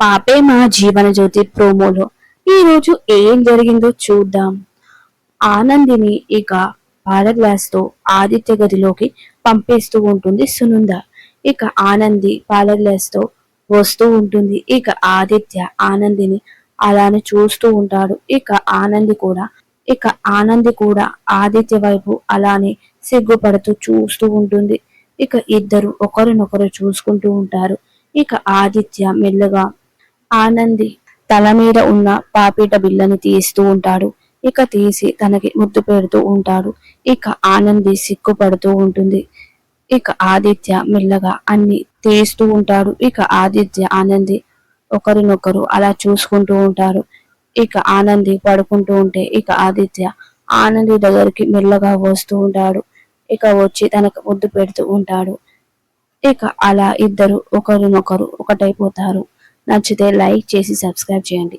పాపే మా జీవన జ్యోతి ప్రోమోలో ఈరోజు ఏం జరిగిందో చూద్దాం. ఆనందిని ఇక పాల తో ఆదిత్య గదిలోకి పంపేస్తూ ఉంటుంది సునంద. ఇక ఆనంది పాల తో వస్తూ ఉంటుంది. ఇక ఆదిత్య ఆనందిని అలానే చూస్తూ ఉంటాడు. ఇక ఆనంది కూడా ఇక ఆనంది కూడా ఆదిత్య వైపు అలానే సిగ్గుపడుతూ చూస్తూ ఉంటుంది. ఇక ఇద్దరు ఒకరినొకరు చూసుకుంటూ ఉంటారు. ఇక ఆదిత్య మెల్లగా ఆనంది తల మీద ఉన్న పాపీట బిల్లని తీస్తూ ఉంటాడు. ఇక తీసి తనకి ముద్దు పెడుతూ ఉంటాడు. ఇక ఆనంది సిగ్గుపడుతూ ఉంటుంది. ఇక ఆదిత్య మెల్లగా అన్ని తీస్తూ ఉంటాడు. ఇక ఆదిత్య ఆనంది ఒకరినొకరు అలా చూసుకుంటూ ఉంటారు. ఇక ఆనంది పడుకుంటూ ఉంటే ఇక ఆదిత్య ఆనంది దగ్గరికి మెల్లగా వస్తూ ఉంటాడు. ఇక వచ్చి తనకు ముద్దు పెడుతూ ఉంటాడు. ఇక అలా ఇద్దరు ఒకరినొకరు ఒకటైపోతారు. నచ్చితే లైక్ చేసి సబ్స్క్రైబ్ చేయండి.